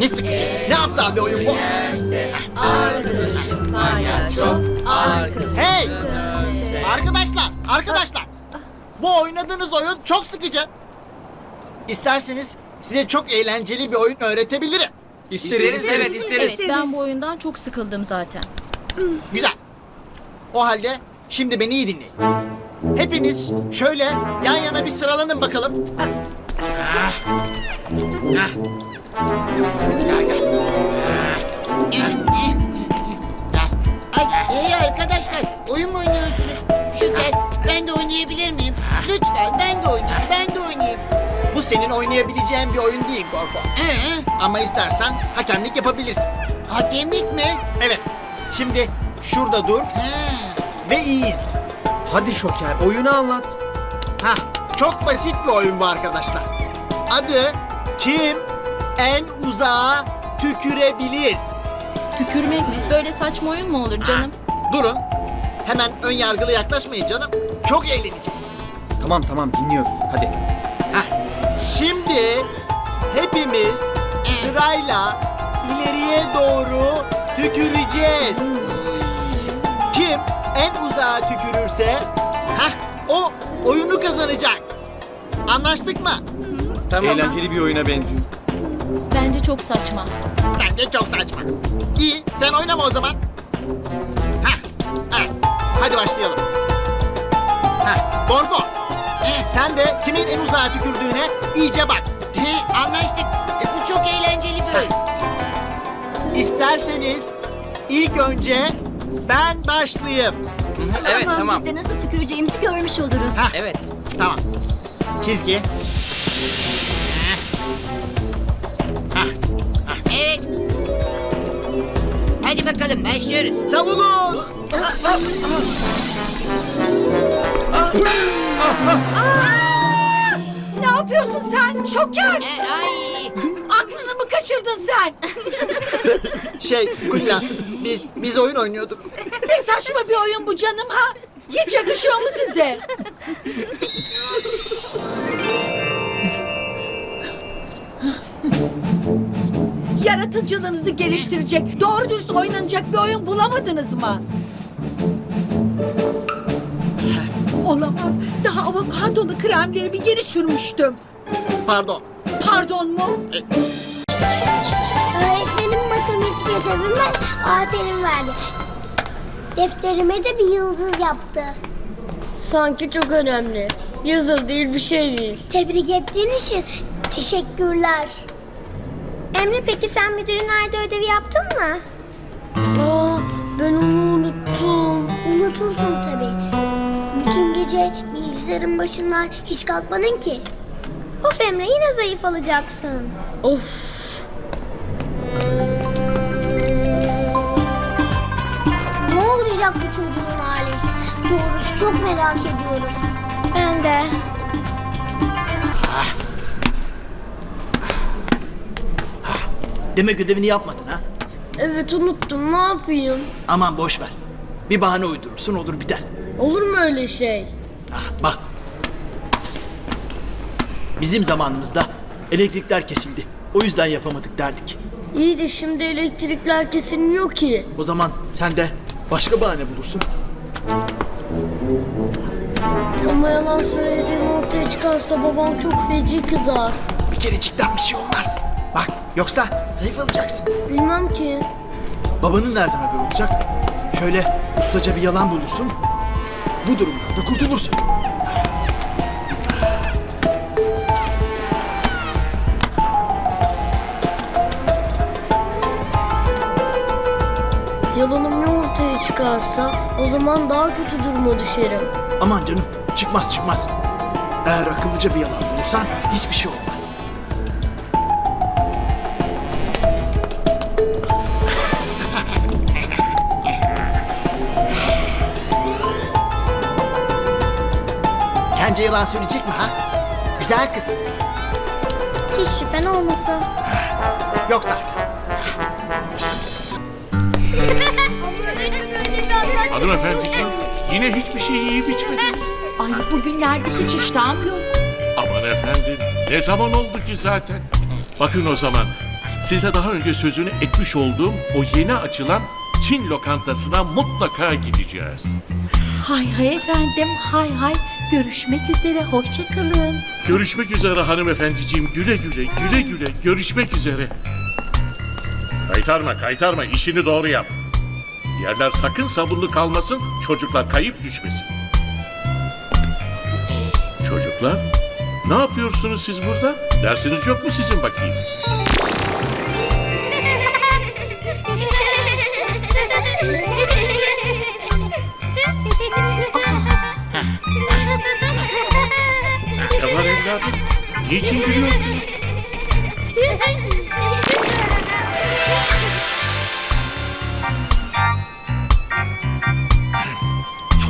Ne sıkıcı. Ne aptal bir oyun bu. Arkadaşım palyaço. Hey! Arkadaşlar, arkadaşlar. Bu oynadığınız oyun çok sıkıcı. İsterseniz size çok eğlenceli bir oyun öğretebilirim. İsteriz, evet isteriz. Evet ben bu oyundan çok sıkıldım zaten. Güzel. O halde şimdi beni iyi dinleyin. Hepiniz şöyle yan yana bir sıralanın bakalım. Ah. Ah. Gel, gel. Ay, hey arkadaşlar oyun mu oynuyorsunuz? Şüker ben de oynayabilir miyim? Lütfen ben de oynayayım ben de oynayayım. Bu senin oynayabileceğin bir oyun değil Gorfo. Ee, Ama istersen hakemlik yapabilirsin. hakemlik mi? Evet. Şimdi şurada dur Ha. ve iyi izle. Hadi Şoker oyunu anlat. Hah, çok basit bir oyun bu arkadaşlar. Adı kim en uzağa tükürebilir? Tükürmek mi? Böyle saçma oyun mu olur canım? Durun. Hemen ön yargılı yaklaşmayın canım. Çok eğleneceğiz. Tamam tamam dinliyoruz. Hadi. Şimdi hepimiz sırayla ileriye doğru tüküreceğiz. Kim en uzağa tükürürse heh, o oyunu kazanacak. Anlaştık mı? Eğlenceli bir oyuna benziyor. Bence çok saçma. Bence çok saçma. İyi, sen oynama o zaman. Heh, evet. Hadi başlayalım. Heh, Gorfo, He, sen de kimin en uzağa tükürdüğüne iyice bak. he, anlaştık. E, bu çok eğlenceli bir oyun. İsterseniz ilk önce ben başlayayım. Evet tamam. Biz de nasıl tüküreceğimizi görmüş oluruz. Heh, Evet. tamam. Çizgi. Evet. Hadi bakalım başlıyoruz. Savunun. Ne yapıyorsun sen? Şoker! E, ay. Kaçırdın sen? Şey, Kulina, biz biz oyun oynuyorduk. Ne saçma bir oyun bu canım ha? Hiç yakışıyor mu size? Yaratıcılığınızı geliştirecek, doğru dürüst oynanacak bir oyun bulamadınız mı? Olamaz. Daha avokadolu kremlerimi yeni sürmüştüm. Pardon. Pardon mu? Öğretmenim matematik ödevime aferin verdi. Defterime de bir yıldız yaptı. Sanki çok önemli. Yazılı değil bir şey değil. Tebrik ettiğin için teşekkürler. Emre peki sen müdürün nerede ödevi yaptın mı? Aa, ben onu unuttum. Unutursun tabii. Bütün gece bilgisayarın başından hiç kalkmadın ki. Of Emre yine zayıf olacaksın. Of. Merak ediyorum. Ben de. Demek ödevini yapmadın ha? Evet unuttum ne yapayım? Aman boş ver. Bir bahane uydurursun olur biter. Olur mu öyle şey? Ha, bak. Bizim zamanımızda elektrikler kesildi. O yüzden yapamadık derdik. İyi de şimdi elektrikler kesilmiyor ki. O zaman sen de başka bahane bulursun. Ama yalan söylediğim ortaya çıkarsa babam çok feci kızar. Bir kerecikten bir şey olmaz. Bak yoksa zayıf alacaksın. Bilmem ki. Babanın nereden haberi olacak? Şöyle ustaca bir yalan bulursun. Bu durumdan da kurtulursun. Çıkarsa o zaman daha kötü duruma düşerim. Aman canım çıkmaz çıkmaz. Eğer akıllıca bir yalan bulursan hiçbir şey olmaz. Sence yalan söyleyecek mi ha? Güzel kız. Hiç şüphen olmasın. Yoksa Hanımefendiciğim yine hiçbir şey yiyip içmediniz. Ay bugünlerde hiç iştahım yok. efendim. Ne zaman oldu ki zaten? Bakın o zaman. Size daha önce sözünü etmiş olduğum o yeni açılan Çin lokantasına mutlaka gideceğiz. Hay hay efendim hay hay. Görüşmek üzere hoşçakalın. Görüşmek üzere hanımefendiciğim. Güle güle, güle güle. Görüşmek üzere. Kaytarma, kaytarma. İşini doğru yap. Yerler sakın sabunlu kalmasın. Çocuklar kayıp düşmesin. Çocuklar, ne yapıyorsunuz siz burada? Dersiniz yok mu sizin bakayım? Ne var evladım? Niçin gülüyorsunuz?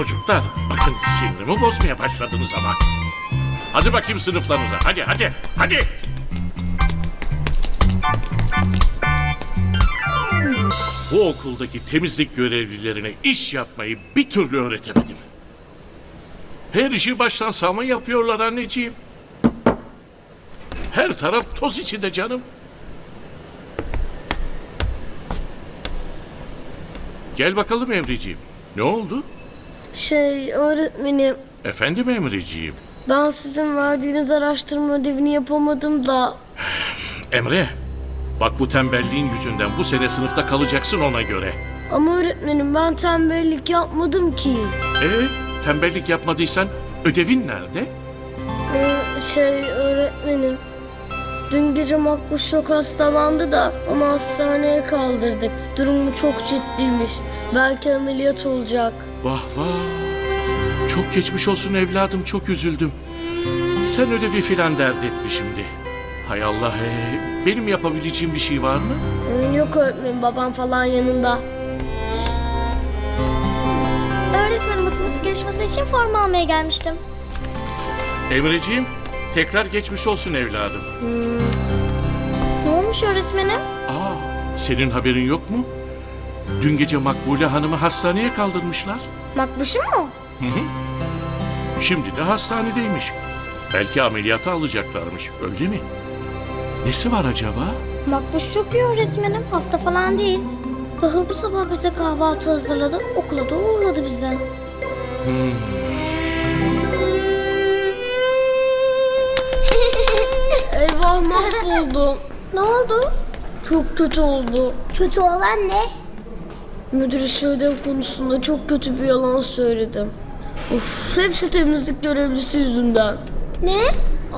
Çocuklar, bakın sinirimi bozmaya başladınız ama. Hadi bakayım sınıflarınıza. Hadi, hadi, hadi. Bu okuldaki temizlik görevlilerine iş yapmayı bir türlü öğretemedim. Her işi baştan savma yapıyorlar anneciğim. Her taraf toz içinde canım. Gel bakalım Emreciğim. Ne oldu? Şey öğretmenim Efendim Emreciğim. ben sizin verdiğiniz araştırma ödevini yapamadım da Emre, bak bu tembelliğin yüzünden bu sene sınıfta kalacaksın ona göre. ama öğretmenim ben tembellik yapmadım ki. E, tembellik yapmadıysan ödevin nerede? Ee, şey öğretmenim dün gece Makbuş çok hastalandı da onu hastaneye kaldırdık. Durumu çok ciddiymiş. Belki ameliyat olacak. Vah vah. Çok geçmiş olsun evladım, çok üzüldüm. Sen ödevi filan dert etme şimdi. Hay Allah, he. benim yapabileceğim bir şey var mı? Ee, Yok öğretmenim babam falan yanında. Öğretmenim matematik yarışması için forma almaya gelmiştim. Emreciğim, tekrar geçmiş olsun evladım. Ne olmuş öğretmenim? Aa, senin haberin yok mu? Dün gece Makbule Hanım'ı hastaneye kaldırmışlar. Makbuş'u mu? Şimdi de hastanedeymiş. Belki ameliyata alacaklarmış, öyle mi? Nesi var acaba? Makbuş çok iyi öğretmenim. Hasta falan değil. Bahı bu sabah bize kahvaltı hazırladı. Okula da uğurladı bize. Eyvah mahvoldum. Ne oldu? Çok kötü oldu. Kötü olan ne? Müdür şu ödev konusunda çok kötü bir yalan söyledim. Of hep şu temizlik görevlisi yüzünden. Ne?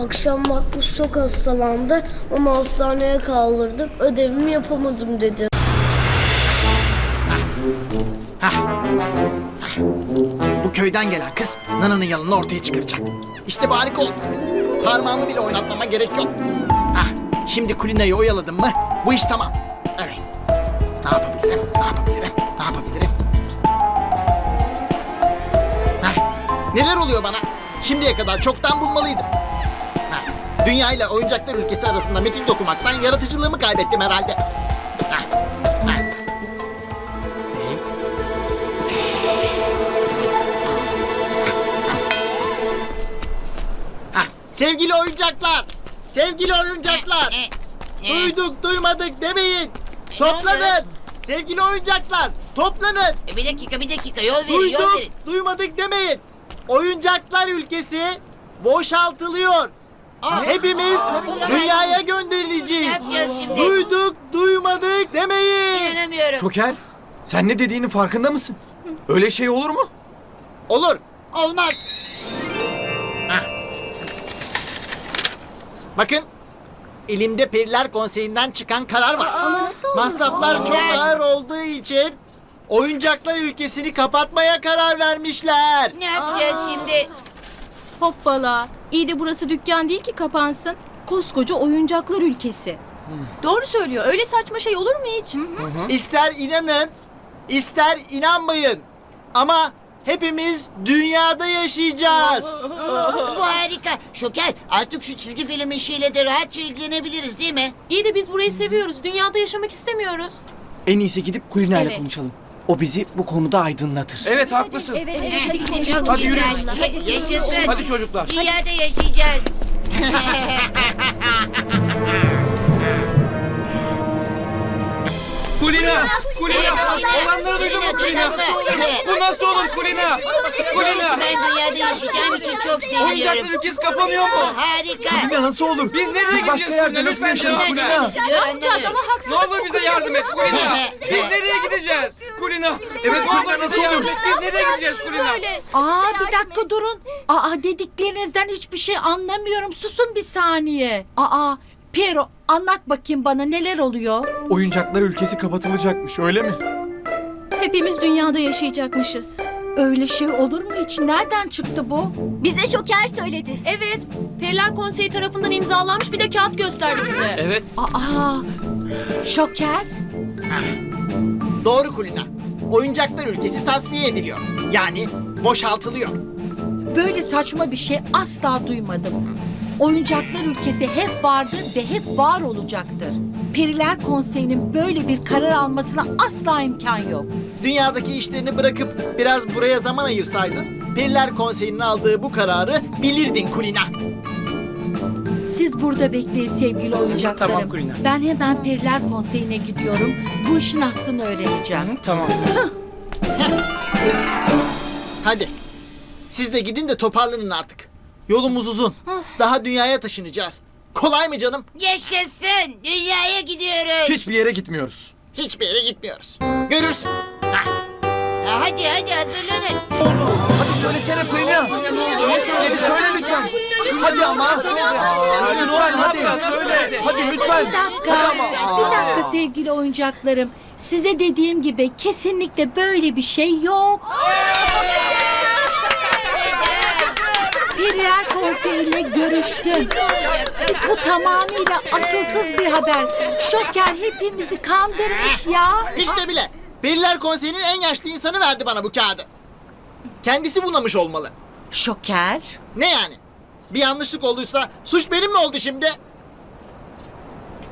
Akşam Makbuş çok hastalandı. Onu hastaneye kaldırdık. Ödevimi yapamadım dedi. Bu köyden gelen kız Nana'nın yalanını ortaya çıkaracak. İşte bu harika oldu. Parmağımı bile oynatmama gerek yok. Hah, şimdi Kulina'yı oyaladım mı bu iş tamam. Evet. Ne yapabilirim? Ne yapabilirim? Ne yapabilirim? Hah, neler oluyor bana? Şimdiye kadar çoktan bulmalıydım. Hah, dünya ile oyuncaklar ülkesi arasında metin okumaktan yaratıcılığımı kaybettim herhalde. Sevgili oyuncaklar, sevgili oyuncaklar. Duyduk duymadık demeyin. Toplanın. Sevgili oyuncaklar toplanın. E, bir dakika bir dakika yol verin yol Duyduk verin. duymadık demeyin. Oyuncaklar ülkesi boşaltılıyor. Aa, Hepimiz olamaz? dünyaya gönderileceğiz. Ne yapacağız şimdi? Duyduk duymadık demeyin. İnanamıyorum. Şoker, sen ne dediğinin farkında mısın? Öyle şey olur mu? Olur. Olmaz. Bakın elimde Periler Konseyi'nden çıkan karar var. Ama nasıl olur? Masraflar çok ağır olduğu için oyuncaklar ülkesini kapatmaya karar vermişler. Ne yapacağız şimdi? Hoppala. İyi de burası dükkan değil ki kapansın. Koskoca oyuncaklar ülkesi. Doğru söylüyor. Öyle saçma şey olur mu hiç? İster inanın, ister inanmayın. Ama hepimiz dünyada yaşayacağız. Bu harika. Şoker artık şu çizgi film işiyle de rahatça ilgilenebiliriz değil mi? İyi de biz burayı seviyoruz. Dünyada yaşamak istemiyoruz. En iyisi gidip Kulina ile Evet. konuşalım. O bizi bu konuda aydınlatır. Evet haklısın. Evet, evet. Hadi gidelim. Çok Hadi yürü. Yaşasın. Hadi çocuklar. Dünyada yaşayacağız. Kulina! Kulina! Olanları duydun mu Kulina? Bu nasıl olur Kulina? Kulina! Ben dünyada yaşayacağım için çok seviniyorum. Oyuncaklar ülkesi kapanıyor mu? Harika. Kulina nasıl olur? Biz nereye başka yerde nasıl yaşarız Kulina? Ne olur bize yardım et Kulina. Biz nereye gideceğiz? Kulina. Evet Kulina nasıl olur? Biz nereye gideceğiz Kulina? Aa bir dakika durun. Aa dediklerinizden hiçbir şey anlamıyorum. Susun bir saniye. Aa Piero anlat bakayım bana neler oluyor? Oyuncaklar ülkesi kapatılacakmış öyle mi? Hepimiz dünyada yaşayacakmışız. Öyle şey olur mu hiç? Nereden çıktı bu? Bize Şoker söyledi. Evet. Periler Konseyi tarafından imzalanmış bir de kağıt gösterdi bize. Evet. Aa şoker. Doğru Kulina. Oyuncaklar ülkesi tasfiye ediliyor. Yani boşaltılıyor. Böyle saçma bir şey asla duymadım. Oyuncaklar ülkesi hep vardır ve hep var olacaktır. Periler Konseyi'nin böyle bir karar almasına asla imkan yok. Dünyadaki işlerini bırakıp biraz buraya zaman ayırsaydın, Periler Konseyi'nin aldığı bu kararı bilirdin Kulina. Siz burada bekleyin sevgili oyuncaklarım. Tamam Kulina. Ben hemen Periler Konseyi'ne gidiyorum. Bu işin aslını öğreneceğim. Tamam. Hadi. Siz de gidin de toparlanın artık. Yolumuz uzun. Daha dünyaya taşınacağız. Kolay mı canım? Yaşasın. Dünyaya gidiyoruz. Hiçbir yere gitmiyoruz. Hiçbir yere gitmiyoruz. Görürsün. Hah. Ha, Hadi hadi hazırlanın. Söylesene Kulina. Hadi söyle lütfen. Hadi ama. Lütfen hadi söyle. Hadi lütfen. Bir dakika. Bir dakika sevgili oyuncaklarım. Size dediğim gibi kesinlikle böyle bir şey yok. Periler Konseyi'yle görüştüm. Bu tamamıyla asılsız bir haber. Şoker hepimizi kandırmış ya. İşte bile. Periler Konseyi'nin en yaşlı insanı verdi bana bu kağıdı. Kendisi bunamış olmalı. Şoker. Ne yani? Bir yanlışlık olduysa suç benim mi oldu şimdi?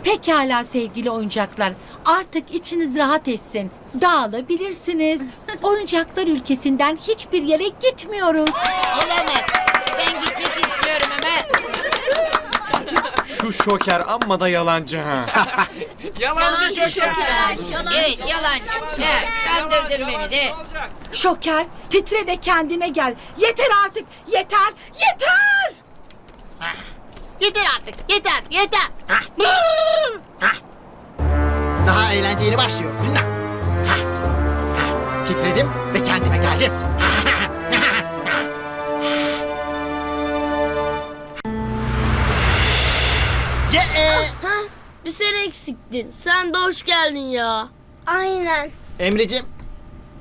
Pekala sevgili oyuncaklar. Artık içiniz rahat etsin. Dağılabilirsiniz. Oyuncaklar ülkesinden hiçbir yere gitmiyoruz. Olamaz. Ben gitmek istiyorum ama. Şu şoker amma da yalancı ha. Yalancı şoker. Evet yalancı. Ha, kandırdın beni de. Şoker titre ve kendine gel. Yeter artık. Yeter. Yeter. Yeter artık. Yeter. Yeter. Eksiktin. Sen de hoş geldin ya. Aynen. Emreciğim,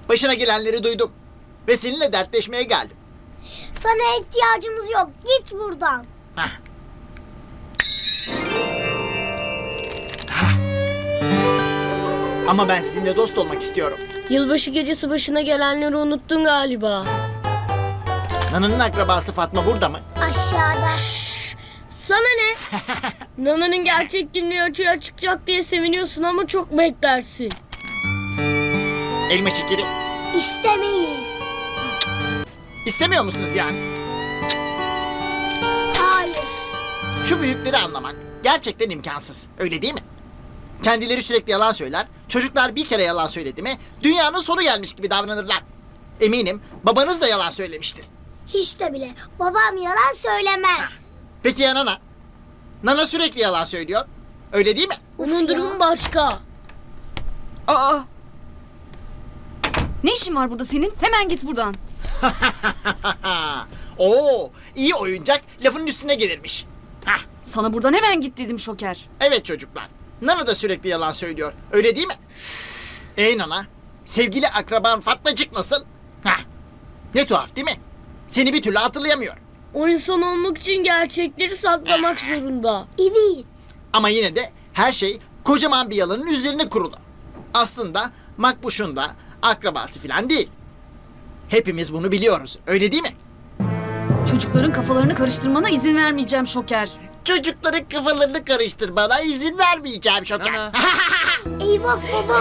başına gelenleri duydum. Ve seninle dertleşmeye geldim. Sana ihtiyacımız yok. Git buradan. Hah. Ama ben sizinle dost olmak istiyorum. Yılbaşı gecesi başına gelenleri unuttun galiba. Nana'nın akrabası Fatma burada mı? Aşağıda. Sana ne? Nana'nın gerçek kimliği açığa çıkacak diye seviniyorsun ama çok beklersin. Elma şekeri. İstemeyiz. İstemiyor musunuz yani? Hayır. Şu büyükleri anlamak gerçekten imkansız. Öyle değil mi? Kendileri sürekli yalan söyler. Çocuklar bir kere yalan söyledi mi dünyanın sonu gelmiş gibi davranırlar. Eminim babanız da yalan söylemiştir. Hiç de bile. Babam yalan söylemez. Peki ya Nana? Nana sürekli yalan söylüyor. Öyle değil mi? Onun durumu başka. Aa. Ne işin var burada senin? Hemen git buradan. Oo, iyi oyuncak lafın üstüne gelirmiş. Hah, Sana buradan hemen git dedim şoker. evet çocuklar. Nana da sürekli yalan söylüyor. Öyle değil mi? Ey Nana, sevgili akraban Fatmacık nasıl? Hah, ne tuhaf değil mi? Seni bir türlü hatırlayamıyor. O insan olmak için gerçekleri saklamak zorunda. Evet. Ama yine de her şey kocaman bir yalanın üzerine kurulu. Aslında Makbuş'un da akrabası falan değil. Hepimiz bunu biliyoruz. Öyle değil mi? Çocukların kafalarını karıştırmana izin vermeyeceğim şoker. Çocukların kafalarını karıştırmana izin vermeyeceğim şoker. Eyvah baba.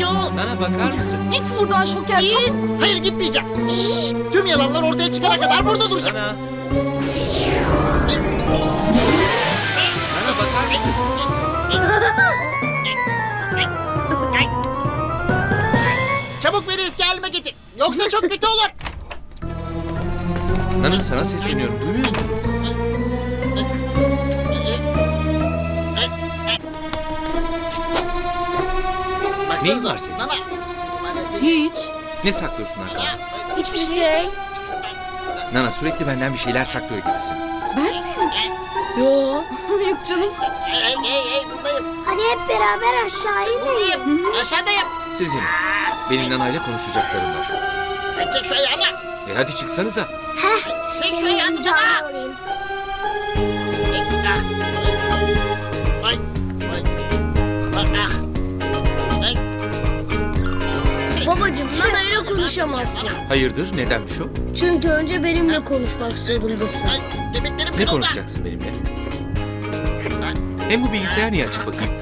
Nana bakar mısın? Git buradan şoker çabuk. Hayır gitmeyeceğim. Şşş, tüm yalanlar ortaya çıkana kadar burada duracağım. Nana. Nana bakar mısın? Çabuk beni eski halime getir. Yoksa çok kötü olur. Nana sana sesleniyorum. Duymuyor musun? Neyin var senin? Nana. Hiç. Ne saklıyorsun Hakan? Hiçbir şey. Nana sürekli benden bir şeyler saklıyor gibisin. Yo. Yok canım. Hey hey hey buradayım. Hadi hep beraber aşağı inelim. Aşağıdayım. Sizin. Benim Nana'yla konuşacaklarım var. Çek şu ayağını. E hadi çıksanıza. Çek şu ayağını Babacım Nana ile konuşamazsın. Hayırdır? Nedenmiş o? Çünkü önce benimle konuşmak zorundasın. Ay. Kemiklerim Ne kırıldı. konuşacaksın benimle? Hem bu bilgisayar niye açık bakayım?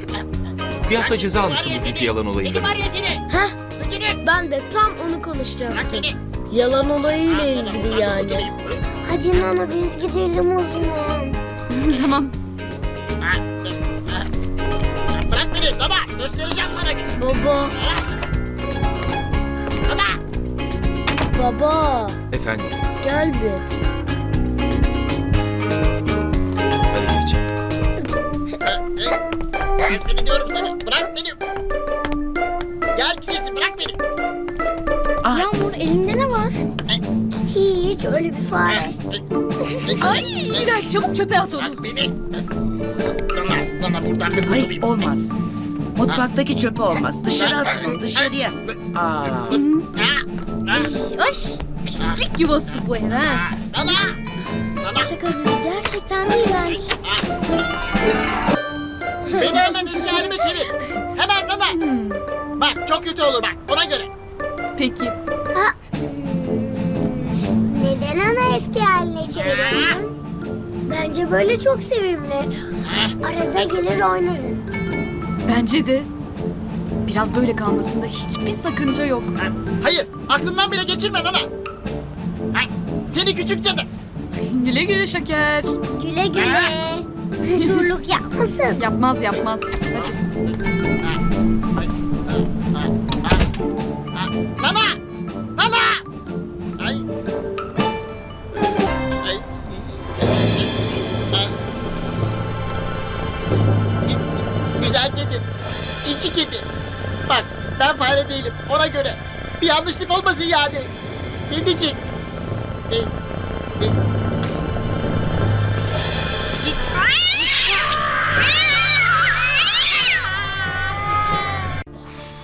Bir hafta ceza almıştım bu dünkü yalan var ya seni. Heh, ben de tam onu Bırak konuşacaktım. Yalan olayıyla ilgili yani. Hadi Nana biz gidelim o zaman. tamam. Bırak beni baba. Göstereceğim sana. Baba. Baba Efendim, gel bir. hadi. Bırak beni diyorum sana. Bırak beni. Yer küresi bırak beni. Yağmur elinde ne var? Hiç öyle bir fare. Ay İğrenç çabuk çöpe at onu. Bırak beni. Nana, Nana buradan bir Hayır kurtulayım. olmaz. Mutfaktaki çöpe olmaz. Dışarı atın onu dışarıya. Aa. Ah, ah, Ay pislik yuvası bu ev ha. Nana. Nana. Şaka gibi gerçekten de iğrenç. Beni hemen eski halime çevir. Hemen Nana. Bak çok kötü olur bak ona göre. Peki. Neden ana eski haline çeviriyorsun? Bence böyle çok sevimli. Arada gelir oynarız. Bence de. Biraz böyle kalmasında hiçbir sakınca yok. Ha, Hayır aklından bile geçirme Nana. Ha, Seni küçük cadı. Güle güle şeker. Güle güle. Huzurluk yapmasın. Yapmaz yapmaz. Hadi. Nana! Nana! Ay. Ay. Ay. Güzel kedi. Cici kedi. Ben fare değilim ona göre. Bir yanlışlık olmasın yani. Kedicik. E, e.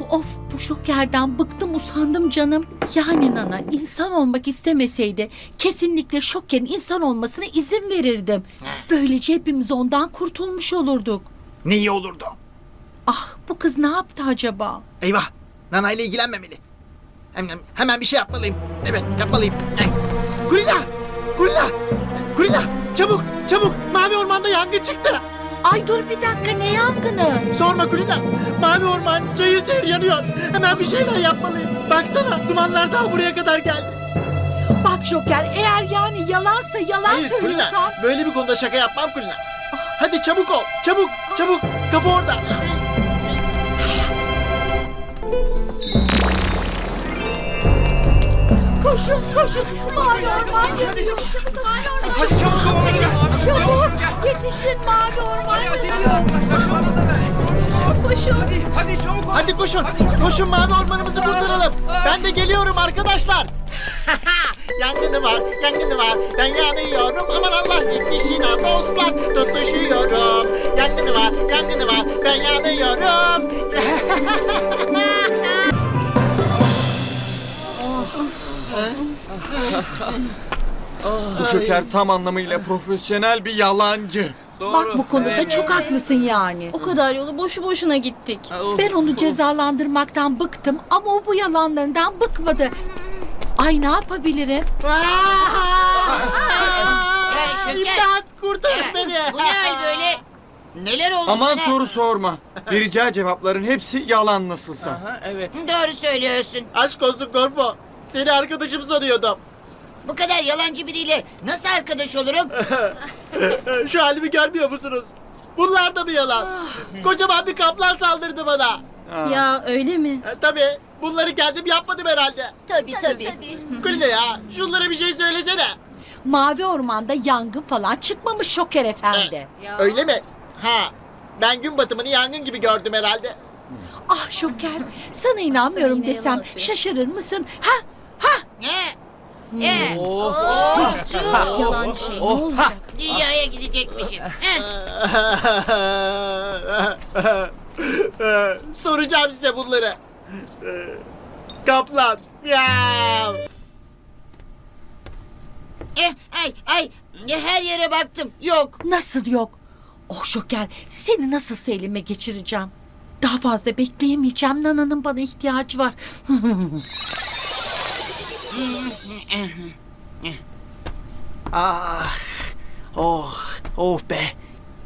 Of, of bu şokerden bıktım usandım canım. Yani Nana insan olmak istemeseydi kesinlikle şokerin insan olmasına izin verirdim. Böylece hepimiz ondan kurtulmuş olurduk. Ne iyi olurdu. Ah bu kız ne yaptı acaba? Eyvah. Nana ile ilgilenmemeli. Hemen, hemen bir şey yapmalıyım. Evet yapmalıyım. Kulina! Kulina! Kulina! Çabuk! Çabuk! Mavi ormanda yangın çıktı. Ay dur bir dakika ne yangını? Sorma Kulina. Mavi orman cayır cayır yanıyor. Hemen bir şeyler yapmalıyız. Baksana dumanlar daha buraya kadar geldi. Bak Joker eğer yani yalansa yalan Hayır Kulina. söylüyorsan. Böyle bir konuda şaka yapmam Kulina. Hadi çabuk ol. Çabuk. Çabuk. Kapı orada. Koşun koşun mavi orman yanıyor. Mavi orman Hadi çabuk ol. çabuk yetişin mavi orman yanıyor. Hadi, hadi çabuk ol. Hadi koşun. Koşun mavi ormanımızı kurtaralım. Ben de geliyorum arkadaşlar. yangını var, yangını var. Ben yanıyorum. Aman Allah yetişin dostlar. Tutuşuyorum. Yangını var, yangını var. Ben yanıyorum. Bu şeker tam anlamıyla profesyonel bir yalancı. Bak bu konuda çok haklısın yani. O kadar yolu boşu boşuna gittik. Ben onu cezalandırmaktan bıktım ama o bu yalanlarından bıkmadı. Ay ne yapabilirim? İmdat kurtarın beni. Bu ne hal böyle? Neler oldu Aman sana? soru sorma. Vereceği cevapların hepsi yalan nasılsa. Doğru söylüyorsun. Aşk olsun Gorfo. Seni arkadaşım sanıyordum. Bu kadar yalancı biriyle nasıl arkadaş olurum? Şu halimi görmüyor musunuz? Bunlar da mı yalan? Kocaman bir kaplan saldırdı bana. Ya öyle mi? E, tabii bunları kendim yapmadım herhalde. Tabii tabii. Kulina ya şunlara bir şey söylesene. Mavi ormanda yangın falan çıkmamış Şoker Efendi. Öyle mi? Ha ben gün batımını yangın gibi gördüm herhalde. Ah Şoker sana inanmıyorum yine desem atıyor. şaşırır mısın? Ha ha Ne? Ne? Yalancı şey. Ne olacak? Dünyaya gidecekmişiz. Heh. Soracağım size bunları. Kaplan. Miyav. Eh, ay ay her yere baktım. Yok. nasıl yok? Oh Şoker seni nasıl elime geçireceğim? Daha fazla bekleyemeyeceğim. Nana'nın bana ihtiyacı var. Ah. Oh. Oh be.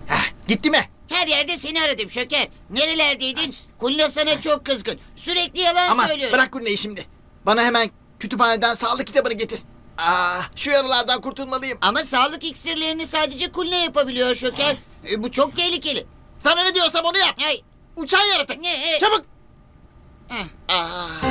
Heh, gitti mi? Her yerde seni aradım Şöker. Nerelerdeydin? Kulina sana çok kızgın. Sürekli yalan Aman söylüyor. bırak Kulina'yı şimdi. Bana hemen kütüphaneden sağlık kitabını getir. Ah, şu yaralardan kurtulmalıyım. Ama sağlık iksirlerini sadece Kulina yapabiliyor Şöker. E, bu çok tehlikeli. Sana ne diyorsam onu yap. Ay, Uçan yaratık. ne? e, Çabuk. Ah.